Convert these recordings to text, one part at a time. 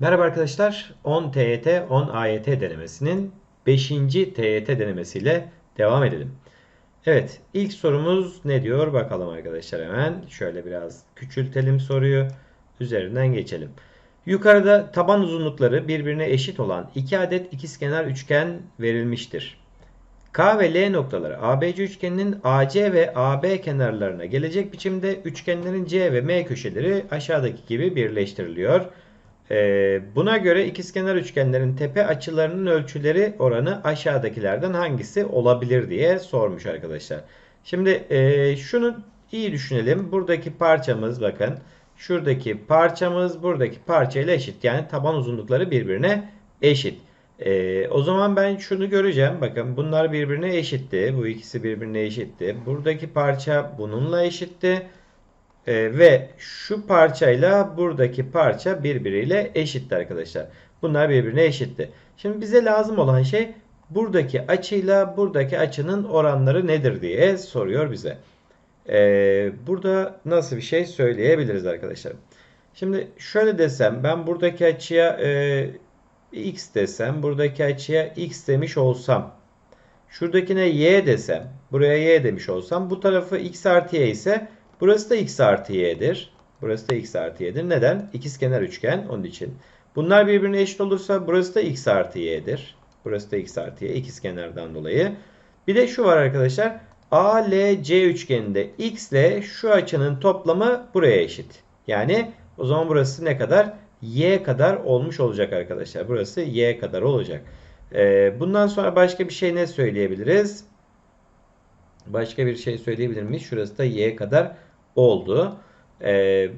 Merhaba arkadaşlar. 10 TYT, 10 AYT denemesinin 5. TYT denemesiyle devam edelim. Evet, ilk sorumuz ne diyor bakalım arkadaşlar hemen. Şöyle biraz küçültelim soruyu. Üzerinden geçelim. Yukarıda taban uzunlukları birbirine eşit olan iki adet ikizkenar üçgen verilmiştir. K ve L noktaları ABC üçgeninin AC ve AB kenarlarına gelecek biçimde üçgenlerin C ve M köşeleri aşağıdaki gibi birleştiriliyor. Ee, buna göre ikizkenar üçgenlerin tepe açılarının ölçüleri oranı aşağıdakilerden hangisi olabilir diye sormuş arkadaşlar. Şimdi e, şunu iyi düşünelim. Buradaki parçamız bakın. Şuradaki parçamız buradaki parçayla eşit. Yani taban uzunlukları birbirine eşit. Ee, o zaman ben şunu göreceğim. Bakın bunlar birbirine eşitti. Bu ikisi birbirine eşitti. Buradaki parça bununla eşitti. Ee, ve şu parçayla buradaki parça birbiriyle eşitti arkadaşlar. Bunlar birbirine eşitti. Şimdi bize lazım olan şey buradaki açıyla buradaki açının oranları nedir diye soruyor bize. Ee, burada nasıl bir şey söyleyebiliriz arkadaşlar. Şimdi şöyle desem ben buradaki açıya e, x desem buradaki açıya x demiş olsam şuradakine y desem buraya y demiş olsam bu tarafı x artı y ise burası da x artı y'dir. Burası da x artı y'dir. Neden? İkizkenar üçgen onun için. Bunlar birbirine eşit olursa burası da x artı y'dir. Burası da x artı y ikizkenardan dolayı. Bir de şu var arkadaşlar. ALC üçgeninde x ile şu açının toplamı buraya eşit. Yani o zaman burası ne kadar? y kadar olmuş olacak arkadaşlar. Burası y kadar olacak. Ee, bundan sonra başka bir şey ne söyleyebiliriz? Başka bir şey söyleyebilir miyiz? Şurası da y kadar oldu. Ee,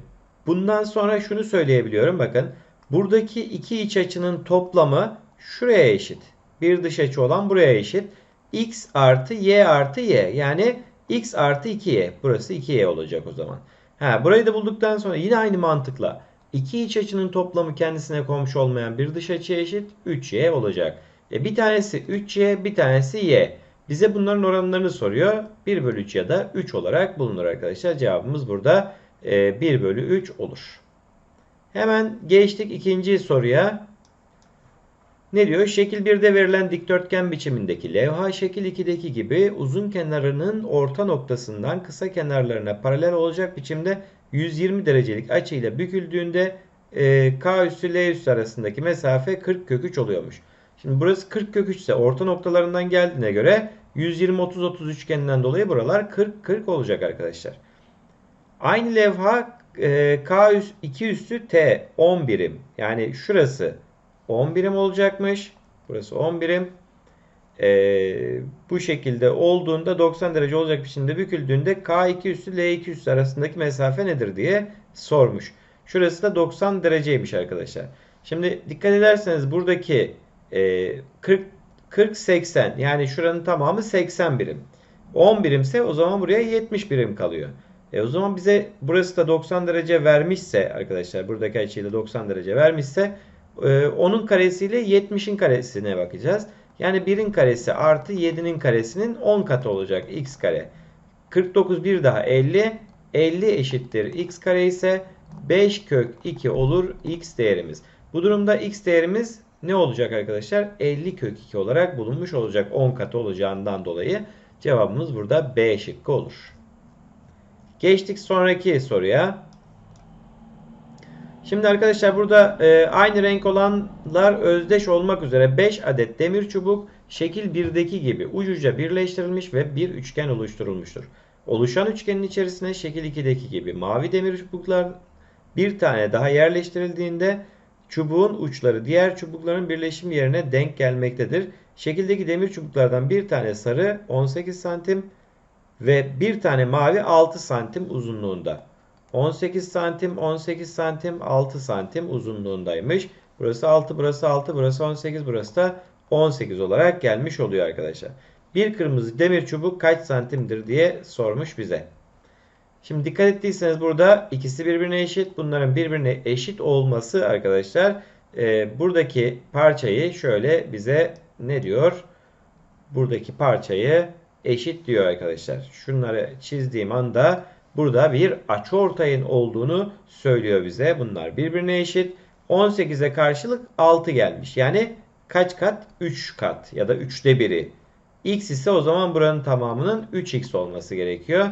bundan sonra şunu söyleyebiliyorum. Bakın buradaki iki iç açının toplamı şuraya eşit. Bir dış açı olan buraya eşit. x artı y artı y. Yani x artı 2y. Burası 2y olacak o zaman. Ha, burayı da bulduktan sonra yine aynı mantıkla İki iç açının toplamı kendisine komşu olmayan bir dış açıya eşit 3y olacak. E bir tanesi 3y bir tanesi y. Bize bunların oranlarını soruyor. 1 bölü 3 ya da 3 olarak bulunur arkadaşlar. Cevabımız burada 1 e, bölü 3 olur. Hemen geçtik ikinci soruya. Ne diyor? Şekil 1'de verilen dikdörtgen biçimindeki levha şekil 2'deki gibi uzun kenarının orta noktasından kısa kenarlarına paralel olacak biçimde 120 derecelik açıyla büküldüğünde e, K üssü L üssü arasındaki mesafe 40 kök 3 oluyormuş. Şimdi burası 40 kök 3 ise orta noktalarından geldiğine göre 120 30 30 üçgeninden dolayı buralar 40 40 olacak arkadaşlar. Aynı levha e, K üst, 2 üssü T 10 birim. Yani şurası 10 birim olacakmış. Burası 10 birim. Ee, bu şekilde olduğunda 90 derece olacak biçimde büküldüğünde K2 üssü L2 üssü arasındaki mesafe nedir diye sormuş. Şurası da 90 dereceymiş arkadaşlar. Şimdi dikkat ederseniz buradaki e, 40 40 80 yani şuranın tamamı 80 birim. 10 birimse o zaman buraya 70 birim kalıyor. E o zaman bize burası da 90 derece vermişse arkadaşlar buradaki açıyla 90 derece vermişse e, onun karesiyle 70'in karesine bakacağız. Yani 1'in karesi artı 7'nin karesinin 10 katı olacak x kare. 49 bir daha 50. 50 eşittir x kare ise 5 kök 2 olur x değerimiz. Bu durumda x değerimiz ne olacak arkadaşlar? 50 kök 2 olarak bulunmuş olacak 10 katı olacağından dolayı cevabımız burada B şıkkı olur. Geçtik sonraki soruya. Şimdi arkadaşlar burada e, aynı renk olanlar özdeş olmak üzere 5 adet demir çubuk şekil 1'deki gibi ucuca birleştirilmiş ve bir üçgen oluşturulmuştur. Oluşan üçgenin içerisine şekil 2'deki gibi mavi demir çubuklar bir tane daha yerleştirildiğinde çubuğun uçları diğer çubukların birleşim yerine denk gelmektedir. Şekildeki demir çubuklardan bir tane sarı 18 santim ve bir tane mavi 6 santim uzunluğunda. 18 santim, 18 santim, 6 santim uzunluğundaymış. Burası 6, burası 6, burası 18, burası da 18 olarak gelmiş oluyor arkadaşlar. Bir kırmızı demir çubuk kaç santimdir diye sormuş bize. Şimdi dikkat ettiyseniz burada ikisi birbirine eşit. Bunların birbirine eşit olması arkadaşlar e, buradaki parçayı şöyle bize ne diyor? Buradaki parçayı eşit diyor arkadaşlar. Şunları çizdiğim anda Burada bir açıortayın olduğunu söylüyor bize. Bunlar birbirine eşit. 18'e karşılık 6 gelmiş. Yani kaç kat? 3 kat ya da 3'te biri. X ise o zaman buranın tamamının 3x olması gerekiyor.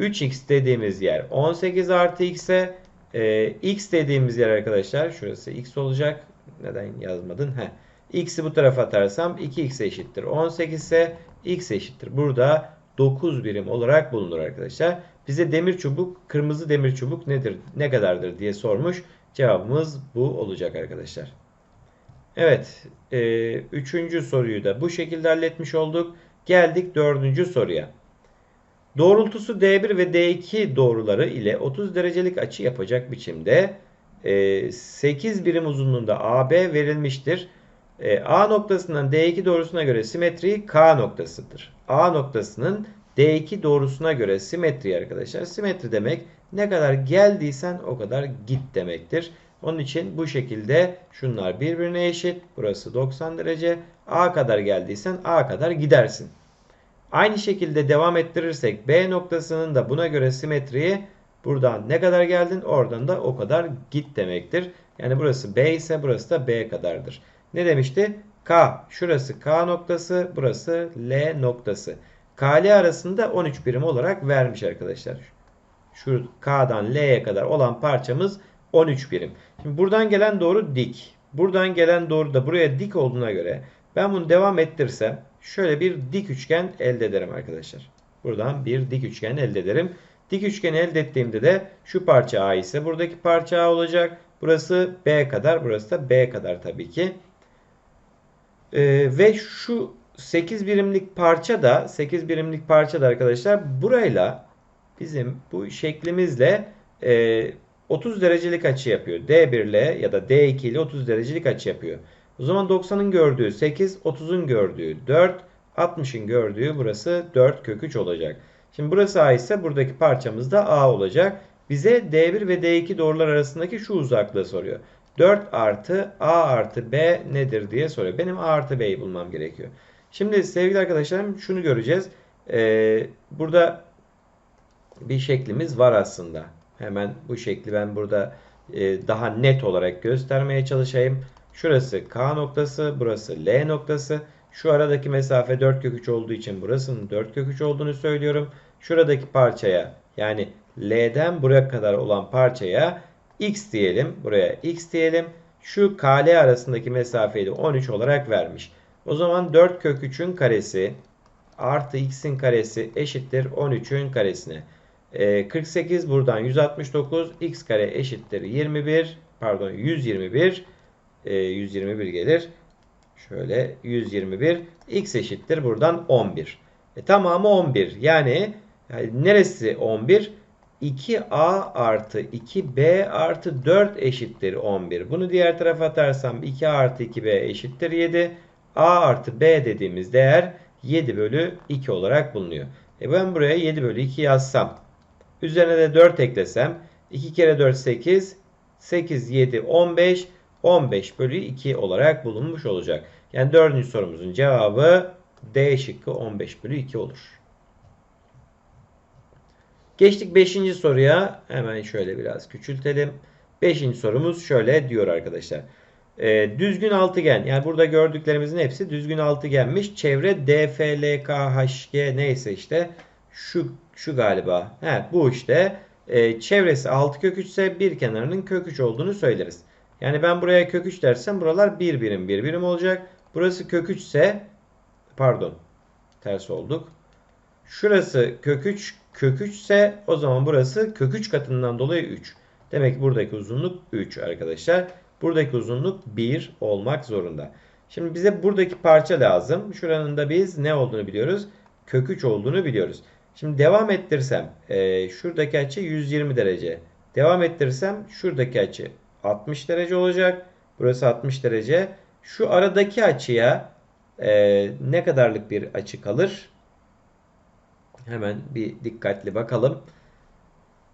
3x dediğimiz yer 18 artı x'e e, x dediğimiz yer arkadaşlar şurası x olacak. Neden yazmadın? Heh. x'i bu tarafa atarsam 2x eşittir 18 ise x eşittir. Burada 9 birim olarak bulunur arkadaşlar. Bize demir çubuk, kırmızı demir çubuk nedir, ne kadardır diye sormuş. Cevabımız bu olacak arkadaşlar. Evet, e, üçüncü soruyu da bu şekilde halletmiş olduk. Geldik dördüncü soruya. Doğrultusu D1 ve D2 doğruları ile 30 derecelik açı yapacak biçimde e, 8 birim uzunluğunda AB verilmiştir. E, A noktasından D2 doğrusuna göre simetri K noktasıdır. A noktasının D2 doğrusuna göre simetri arkadaşlar. Simetri demek ne kadar geldiysen o kadar git demektir. Onun için bu şekilde şunlar birbirine eşit. Burası 90 derece. A kadar geldiysen A kadar gidersin. Aynı şekilde devam ettirirsek B noktasının da buna göre simetriyi buradan ne kadar geldin oradan da o kadar git demektir. Yani burası B ise burası da B kadardır. Ne demişti? K. Şurası K noktası, burası L noktası. KL arasında 13 birim olarak vermiş arkadaşlar. Şu K'dan L'ye kadar olan parçamız 13 birim. Şimdi buradan gelen doğru dik. Buradan gelen doğru da buraya dik olduğuna göre ben bunu devam ettirsem şöyle bir dik üçgen elde ederim arkadaşlar. Buradan bir dik üçgen elde ederim. Dik üçgeni elde ettiğimde de şu parça A ise buradaki parça A olacak. Burası B kadar, burası da B kadar tabii ki. Ee, ve şu 8 birimlik parça da 8 birimlik parça da arkadaşlar burayla bizim bu şeklimizle e, 30 derecelik açı yapıyor. D1 ile ya da D2 ile 30 derecelik açı yapıyor. O zaman 90'ın gördüğü 8, 30'un gördüğü 4, 60'ın gördüğü burası 4 kök 3 olacak. Şimdi burası A ise buradaki parçamız da A olacak. Bize D1 ve D2 doğrular arasındaki şu uzaklığı soruyor. 4 artı A artı B nedir diye soruyor. Benim A artı B'yi bulmam gerekiyor. Şimdi sevgili arkadaşlarım şunu göreceğiz. Ee, burada bir şeklimiz var aslında. Hemen bu şekli ben burada e, daha net olarak göstermeye çalışayım. Şurası K noktası, burası L noktası. Şu aradaki mesafe 4 kök 3 olduğu için burasının 4 kök 3 olduğunu söylüyorum. Şuradaki parçaya yani L'den buraya kadar olan parçaya x diyelim. Buraya x diyelim. Şu KL arasındaki mesafeyi de 13 olarak vermiş. O zaman 4 kök 3'ün karesi artı x'in karesi eşittir 13'ün karesine. 48 ee, buradan 169 x kare eşittir 21 pardon 121 121 gelir. Şöyle 121 x eşittir buradan 11. E, tamamı 11. Yani, yani neresi 11? 2a artı 2b artı 4 eşittir 11. Bunu diğer tarafa atarsam 2a artı 2b eşittir 7. a artı b dediğimiz değer 7 bölü 2 olarak bulunuyor. E ben buraya 7 bölü 2 yazsam. Üzerine de 4 eklesem. 2 kere 4 8. 8, 7, 15. 15 bölü 2 olarak bulunmuş olacak. Yani dördüncü sorumuzun cevabı D şıkkı 15 bölü 2 olur. Geçtik 5. soruya. Hemen şöyle biraz küçültelim. 5. sorumuz şöyle diyor arkadaşlar. E, düzgün altıgen. Yani burada gördüklerimizin hepsi düzgün altıgenmiş. Çevre DFLKHG neyse işte şu şu galiba. He, bu işte. E, çevresi 6 kök 3 ise bir kenarının kök 3 olduğunu söyleriz. Yani ben buraya kök 3 dersem buralar 1 birim 1 birim olacak. Burası kök 3 ise pardon ters olduk. Şurası kök 3 kök 3 ise o zaman burası kök 3 katından dolayı 3. Demek ki buradaki uzunluk 3 arkadaşlar. Buradaki uzunluk 1 olmak zorunda. Şimdi bize buradaki parça lazım. Şuranın da biz ne olduğunu biliyoruz. Kök 3 olduğunu biliyoruz. Şimdi devam ettirsem e, şuradaki açı 120 derece. Devam ettirsem şuradaki açı 60 derece olacak. Burası 60 derece. Şu aradaki açıya e, ne kadarlık bir açı kalır? Hemen bir dikkatli bakalım.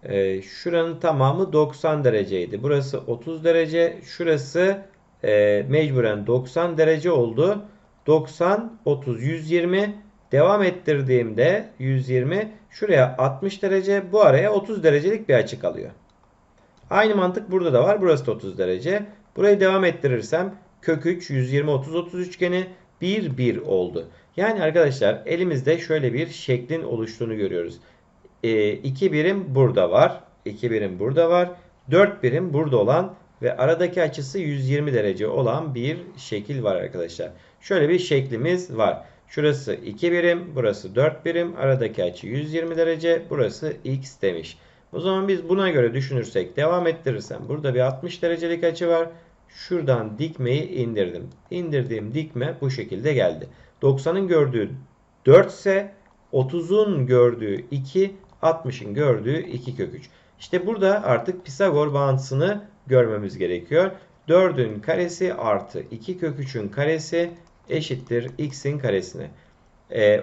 E, şuranın tamamı 90 dereceydi. Burası 30 derece. Şurası e, mecburen 90 derece oldu. 90, 30, 120. Devam ettirdiğimde 120. Şuraya 60 derece. Bu araya 30 derecelik bir açı kalıyor. Aynı mantık burada da var. Burası da 30 derece. Burayı devam ettirirsem kök 3 120 30 30 üçgeni 1 1 oldu. Yani arkadaşlar elimizde şöyle bir şeklin oluştuğunu görüyoruz. 2 e, birim burada var. 2 birim burada var. 4 birim burada olan ve aradaki açısı 120 derece olan bir şekil var arkadaşlar. Şöyle bir şeklimiz var. Şurası 2 birim, burası 4 birim, aradaki açı 120 derece, burası x demiş. O zaman biz buna göre düşünürsek devam ettirirsem burada bir 60 derecelik açı var. Şuradan dikmeyi indirdim. İndirdiğim dikme bu şekilde geldi. 90'ın gördüğü 4 ise 30'un gördüğü 2, 60'ın gördüğü 2 kök 3. İşte burada artık Pisagor bağıntısını görmemiz gerekiyor. 4'ün karesi artı 2 kök 3'ün karesi eşittir x'in karesine.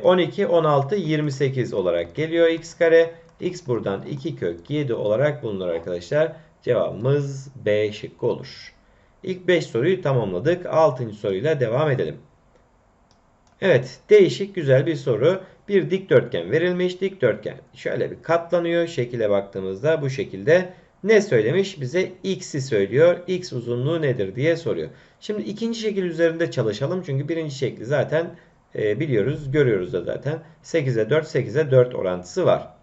12, 16, 28 olarak geliyor x kare. X buradan 2 kök 7 olarak bulunur arkadaşlar. Cevabımız B şıkkı olur. İlk 5 soruyu tamamladık. 6. soruyla devam edelim. Evet değişik güzel bir soru. Bir dikdörtgen verilmiş. Dikdörtgen şöyle bir katlanıyor. Şekile baktığımızda bu şekilde ne söylemiş? Bize x'i söylüyor. x uzunluğu nedir diye soruyor. Şimdi ikinci şekil üzerinde çalışalım. Çünkü birinci şekli zaten e, biliyoruz, görüyoruz da zaten. 8'e 4, 8'e 4 orantısı var.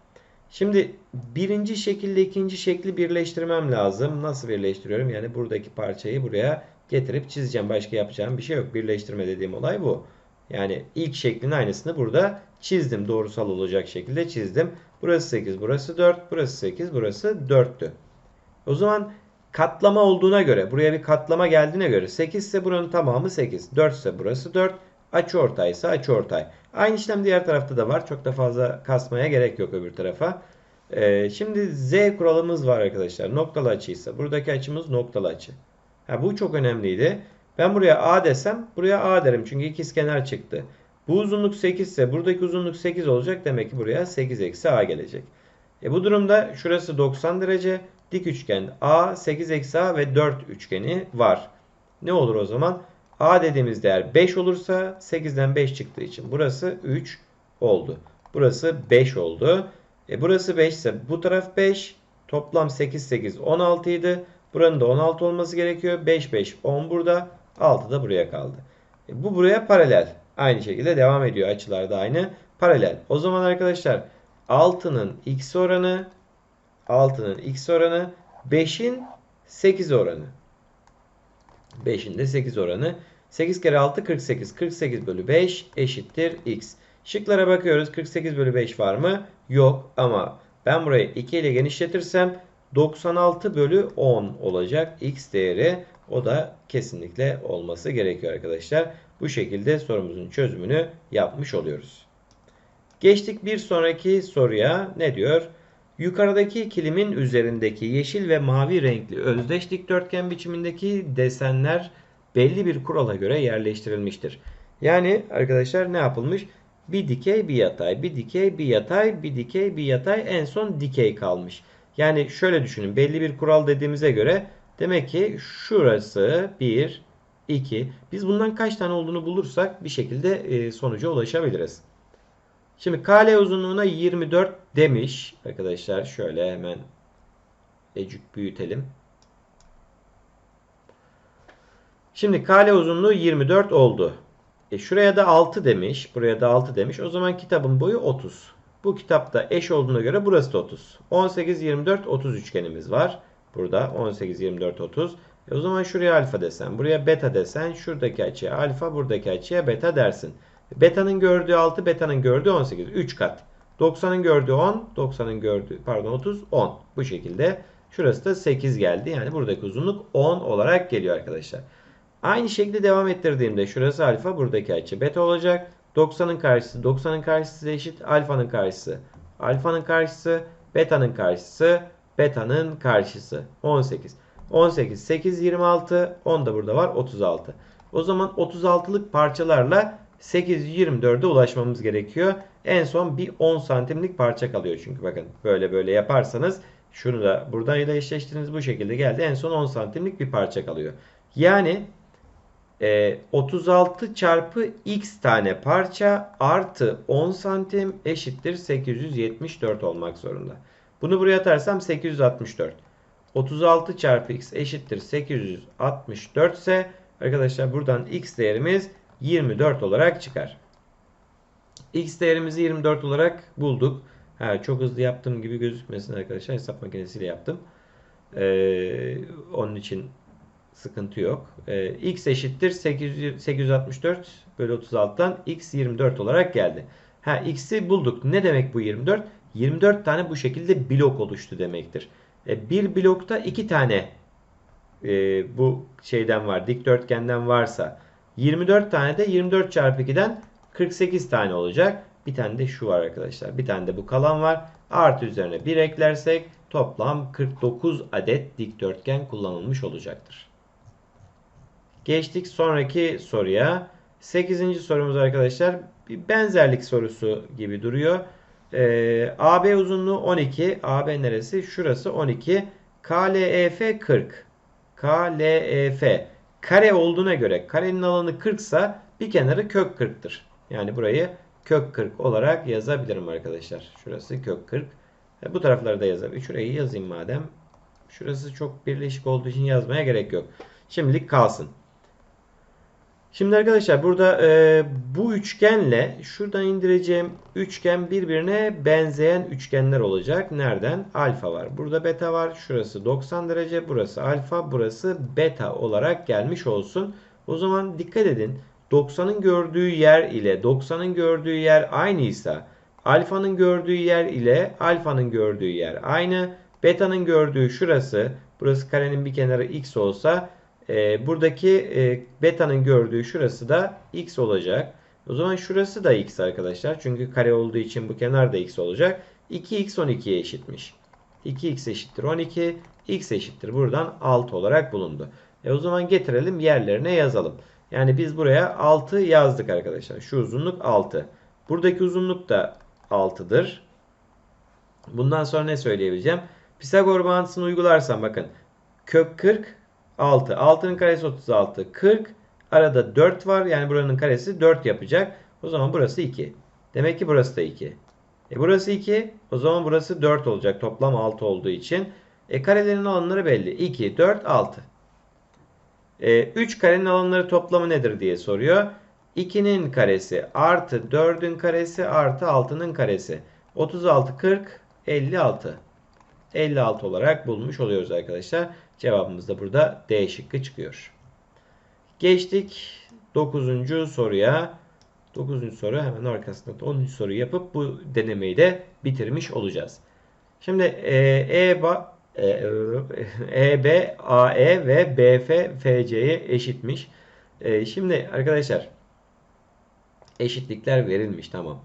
Şimdi birinci şekilde ikinci şekli birleştirmem lazım. Nasıl birleştiriyorum? Yani buradaki parçayı buraya getirip çizeceğim. Başka yapacağım bir şey yok. Birleştirme dediğim olay bu. Yani ilk şeklin aynısını burada çizdim. Doğrusal olacak şekilde çizdim. Burası 8, burası 4, burası 8, burası 4'tü. O zaman katlama olduğuna göre, buraya bir katlama geldiğine göre 8 ise buranın tamamı 8. 4 ise burası 4. Açı ortay ise açı ortay. Aynı işlem diğer tarafta da var. Çok da fazla kasmaya gerek yok öbür tarafa. Ee, şimdi Z kuralımız var arkadaşlar. Noktalı açıysa buradaki açımız noktalı açı. Ha, bu çok önemliydi. Ben buraya A desem buraya A derim. Çünkü ikiz kenar çıktı. Bu uzunluk 8 ise buradaki uzunluk 8 olacak. Demek ki buraya 8 eksi A gelecek. E bu durumda şurası 90 derece. Dik üçgen A, 8 eksi A ve 4 üçgeni var. Ne olur o zaman? A dediğimiz değer 5 olursa 8'den 5 çıktığı için burası 3 oldu. Burası 5 oldu. E burası 5 ise bu taraf 5. Toplam 8 8 16 idi. Buranın da 16 olması gerekiyor. 5 5 10 burada. 6 da buraya kaldı. E bu buraya paralel. Aynı şekilde devam ediyor. Açılar da aynı. Paralel. O zaman arkadaşlar 6'nın x oranı 6'nın x oranı 5'in 8 oranı. 5'in de 8 oranı. 8 kere 6 48. 48 bölü 5 eşittir x. Şıklara bakıyoruz. 48 bölü 5 var mı? Yok ama ben burayı 2 ile genişletirsem 96 bölü 10 olacak x değeri. O da kesinlikle olması gerekiyor arkadaşlar. Bu şekilde sorumuzun çözümünü yapmış oluyoruz. Geçtik bir sonraki soruya. Ne diyor? Yukarıdaki kilimin üzerindeki yeşil ve mavi renkli özdeş dikdörtgen biçimindeki desenler belli bir kurala göre yerleştirilmiştir. Yani arkadaşlar ne yapılmış? Bir dikey bir yatay, bir dikey bir yatay, bir dikey bir yatay en son dikey kalmış. Yani şöyle düşünün belli bir kural dediğimize göre demek ki şurası 1, 2. Biz bundan kaç tane olduğunu bulursak bir şekilde e, sonuca ulaşabiliriz. Şimdi kale uzunluğuna 24 demiş. Arkadaşlar şöyle hemen ecük büyütelim. Şimdi kale uzunluğu 24 oldu. E şuraya da 6 demiş. Buraya da 6 demiş. O zaman kitabın boyu 30. Bu kitapta eş olduğuna göre burası da 30. 18, 24, 30 üçgenimiz var. Burada 18, 24, 30. E o zaman şuraya alfa desen, buraya beta desen, şuradaki açıya alfa, buradaki açıya beta dersin. Beta'nın gördüğü 6, beta'nın gördüğü 18. 3 kat. 90'ın gördüğü 10, 90'ın gördüğü pardon 30, 10. Bu şekilde. Şurası da 8 geldi. Yani buradaki uzunluk 10 olarak geliyor arkadaşlar. Aynı şekilde devam ettirdiğimde şurası alfa, buradaki açı beta olacak. 90'ın karşısı, 90'ın karşısı eşit alfanın karşısı. Alfanın karşısı, beta'nın karşısı, beta'nın karşısı. 18. 18, 8, 26, 10 da burada var 36. O zaman 36'lık parçalarla 824'e ulaşmamız gerekiyor. En son bir 10 santimlik parça kalıyor çünkü bakın böyle böyle yaparsanız şunu da buradan ile eşleştiriniz bu şekilde geldi. En son 10 santimlik bir parça kalıyor. Yani e, 36 çarpı x tane parça artı 10 santim eşittir 874 olmak zorunda. Bunu buraya atarsam 864. 36 çarpı x eşittir 864 ise arkadaşlar buradan x değerimiz 24 olarak çıkar. X değerimizi 24 olarak bulduk. Ha, çok hızlı yaptığım gibi gözükmesin arkadaşlar. Hesap makinesiyle yaptım. Ee, onun için sıkıntı yok. Ee, x eşittir 800, 864 bölü 36'dan x 24 olarak geldi. Ha x'i bulduk. Ne demek bu 24? 24 tane bu şekilde blok oluştu demektir. E, bir blokta iki tane e, bu şeyden var. Dikdörtgenden varsa 24 tane de 24 çarpı 2'den 48 tane olacak. Bir tane de şu var arkadaşlar. Bir tane de bu kalan var. Artı üzerine 1 eklersek toplam 49 adet dikdörtgen kullanılmış olacaktır. Geçtik sonraki soruya. 8. sorumuz arkadaşlar bir benzerlik sorusu gibi duruyor. Ee, AB uzunluğu 12. AB neresi? Şurası 12. KLEF 40. KLEF kare olduğuna göre karenin alanı 40 ise bir kenarı kök 40'tır. Yani burayı kök 40 olarak yazabilirim arkadaşlar. Şurası kök 40. E, bu tarafları da yazabilirim. Şurayı yazayım madem. Şurası çok birleşik olduğu için yazmaya gerek yok. Şimdilik kalsın. Şimdi arkadaşlar burada e, bu üçgenle şuradan indireceğim üçgen birbirine benzeyen üçgenler olacak. Nereden? Alfa var. Burada beta var. Şurası 90 derece. Burası alfa. Burası beta olarak gelmiş olsun. O zaman dikkat edin. 90'ın gördüğü yer ile 90'ın gördüğü yer aynıysa alfanın gördüğü yer ile alfanın gördüğü yer aynı. Beta'nın gördüğü şurası. Burası karenin bir kenarı x olsa e, buradaki e, beta'nın gördüğü şurası da x olacak. O zaman şurası da x arkadaşlar. Çünkü kare olduğu için bu kenar da x olacak. 2x 12'ye eşitmiş. 2x eşittir 12. x eşittir buradan 6 olarak bulundu. E o zaman getirelim yerlerine yazalım. Yani biz buraya 6 yazdık arkadaşlar. Şu uzunluk 6. Buradaki uzunluk da 6'dır. Bundan sonra ne söyleyebileceğim? Pisagor bağıntısını uygularsam bakın. Kök 40 6. 6'nın karesi 36. 40. Arada 4 var. Yani buranın karesi 4 yapacak. O zaman burası 2. Demek ki burası da 2. E burası 2. O zaman burası 4 olacak. Toplam 6 olduğu için. E karelerin alanları belli. 2, 4, 6. E, 3 karenin alanları toplamı nedir diye soruyor. 2'nin karesi artı 4'ün karesi artı 6'nın karesi. 36, 40, 56. 56 olarak bulmuş oluyoruz arkadaşlar. Cevabımız da burada D şıkkı çıkıyor. Geçtik 9. soruya. 9. soru hemen arkasında 10. soruyu yapıp bu denemeyi de bitirmiş olacağız. Şimdi E, e, e, e B, ve BF, FC'ye eşitmiş. E, şimdi arkadaşlar eşitlikler verilmiş tamam.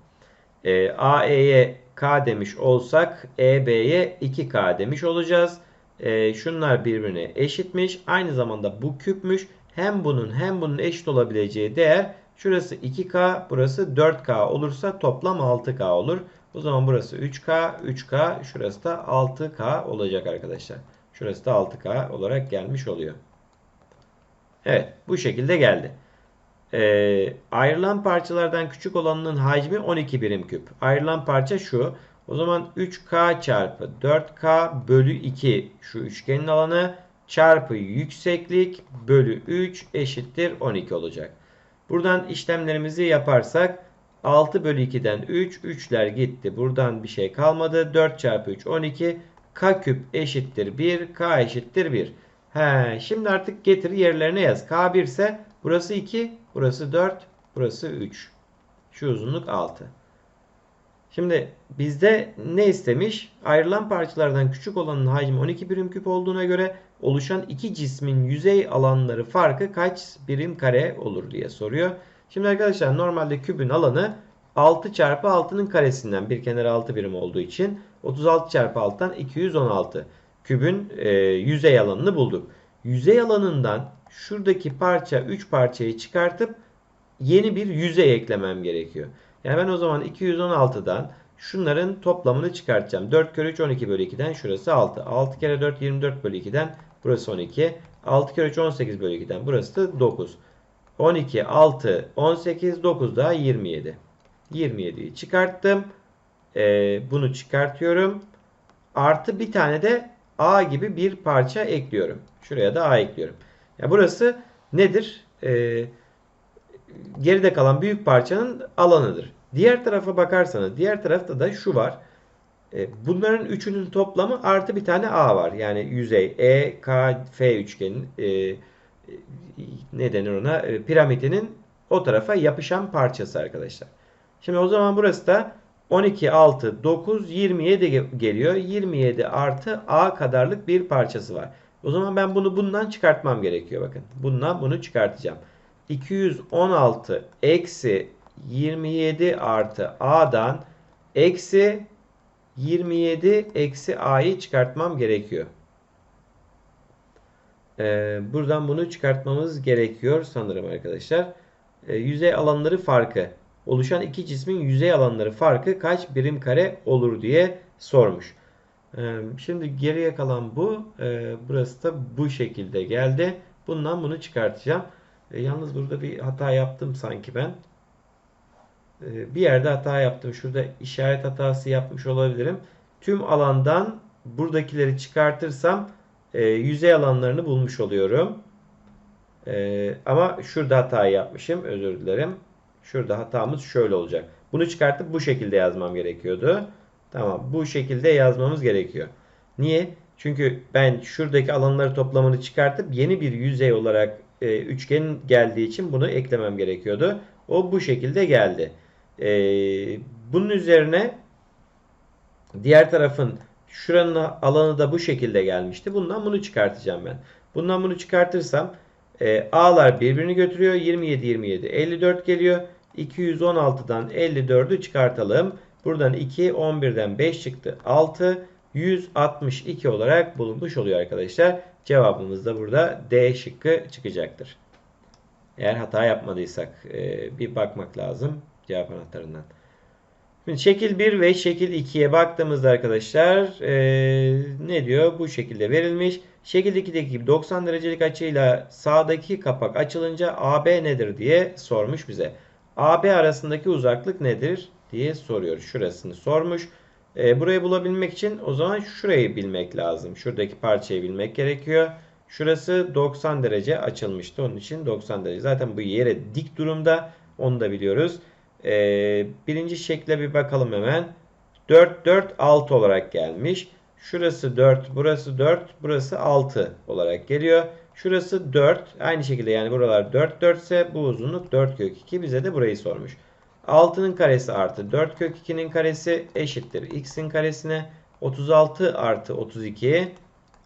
E, AE'ye K demiş olsak EB'ye 2K demiş olacağız. E, şunlar birbirine eşitmiş. Aynı zamanda bu küpmüş. Hem bunun hem bunun eşit olabileceği değer şurası 2K burası 4K olursa toplam 6K olur. O zaman burası 3K 3K şurası da 6K olacak arkadaşlar. Şurası da 6K olarak gelmiş oluyor. Evet bu şekilde geldi. Ee, ayrılan parçalardan küçük olanının hacmi 12 birim küp. Ayrılan parça şu. O zaman 3K çarpı 4K bölü 2 şu üçgenin alanı çarpı yükseklik bölü 3 eşittir 12 olacak. Buradan işlemlerimizi yaparsak 6 bölü 2'den 3. 3'ler gitti. Buradan bir şey kalmadı. 4 çarpı 3 12. K küp eşittir 1. K eşittir 1. He, şimdi artık getir yerlerine yaz. K 1 ise burası 2. Burası 4. Burası 3. Şu uzunluk 6. Şimdi bizde ne istemiş? Ayrılan parçalardan küçük olanın hacmi 12 birim küp olduğuna göre oluşan iki cismin yüzey alanları farkı kaç birim kare olur diye soruyor. Şimdi arkadaşlar normalde kübün alanı 6 çarpı 6'nın karesinden bir kenar 6 birim olduğu için 36 çarpı 6'dan 216. Kübün e, yüzey alanını bulduk. Yüzey alanından şuradaki parça 3 parçayı çıkartıp yeni bir yüzey eklemem gerekiyor. Yani ben o zaman 216'dan şunların toplamını çıkartacağım. 4 kere 3 12 bölü 2'den şurası 6. 6 kere 4 24 bölü 2'den burası 12. 6 kere 3 18 bölü 2'den burası da 9. 12, 6, 18, 9 daha 27. 27'yi çıkarttım. Ee, bunu çıkartıyorum. Artı bir tane de A gibi bir parça ekliyorum. Şuraya da A ekliyorum. Ya burası nedir? Ee, geride kalan büyük parçanın alanıdır. Diğer tarafa bakarsanız diğer tarafta da şu var. E, Bunların üçünün toplamı artı bir tane A var. Yani yüzey E, K, F üçgenin e, ne denir ona? E, piramidinin o tarafa yapışan parçası arkadaşlar. Şimdi o zaman burası da 12, 6, 9, 27 ge- geliyor. 27 artı A kadarlık bir parçası var. O zaman ben bunu bundan çıkartmam gerekiyor bakın. Bundan bunu çıkartacağım. 216 eksi 27 artı A'dan eksi 27 eksi A'yı çıkartmam gerekiyor. Ee, buradan bunu çıkartmamız gerekiyor sanırım arkadaşlar. Ee, yüzey alanları farkı. Oluşan iki cismin yüzey alanları farkı kaç birim kare olur diye sormuş. Ee, şimdi geriye kalan bu. Ee, burası da bu şekilde geldi. Bundan bunu çıkartacağım. Ee, yalnız burada bir hata yaptım sanki ben. Ee, bir yerde hata yaptım. Şurada işaret hatası yapmış olabilirim. Tüm alandan buradakileri çıkartırsam e, yüzey alanlarını bulmuş oluyorum. E, ama şurada hata yapmışım. Özür dilerim. Şurada hatamız şöyle olacak. Bunu çıkartıp bu şekilde yazmam gerekiyordu. Tamam. Bu şekilde yazmamız gerekiyor. Niye? Çünkü ben şuradaki alanları toplamını çıkartıp yeni bir yüzey olarak e, üçgen geldiği için bunu eklemem gerekiyordu. O bu şekilde geldi. E, bunun üzerine diğer tarafın şuranın alanı da bu şekilde gelmişti. Bundan bunu çıkartacağım ben. Bundan bunu çıkartırsam e, A'lar birbirini götürüyor. 27 27 54 geliyor. 216'dan 54'ü çıkartalım. Buradan 2 11'den 5 çıktı. 6 162 olarak bulunmuş oluyor arkadaşlar. Cevabımız da burada D şıkkı çıkacaktır. Eğer hata yapmadıysak e, bir bakmak lazım cevap anahtarından. Şimdi şekil 1 ve şekil 2'ye baktığımızda arkadaşlar e, ne diyor? Bu şekilde verilmiş. Şekil 2'deki gibi 90 derecelik açıyla sağdaki kapak açılınca AB nedir diye sormuş bize. AB arasındaki uzaklık nedir diye soruyor. Şurasını sormuş. E, burayı bulabilmek için o zaman şurayı bilmek lazım. Şuradaki parçayı bilmek gerekiyor. Şurası 90 derece açılmıştı. Onun için 90 derece. Zaten bu yere dik durumda. Onu da biliyoruz. Ee, birinci şekle bir bakalım hemen. 4, 4, 6 olarak gelmiş. Şurası 4, burası 4, burası 6 olarak geliyor. Şurası 4. Aynı şekilde yani buralar 4, 4 ise bu uzunluk 4 kök 2. Bize de burayı sormuş. 6'nın karesi artı 4 kök 2'nin karesi eşittir. X'in karesine 36 artı 32.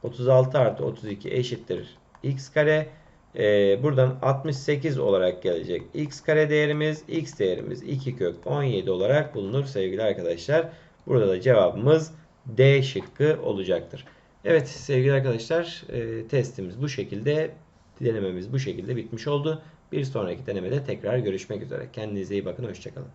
36 artı 32 eşittir. X kare. Ee, buradan 68 olarak gelecek. X kare değerimiz, X değerimiz 2 kök 17 olarak bulunur sevgili arkadaşlar. Burada da cevabımız D şıkkı olacaktır. Evet sevgili arkadaşlar e, testimiz bu şekilde, denememiz bu şekilde bitmiş oldu. Bir sonraki denemede tekrar görüşmek üzere. Kendinize iyi bakın, hoşçakalın.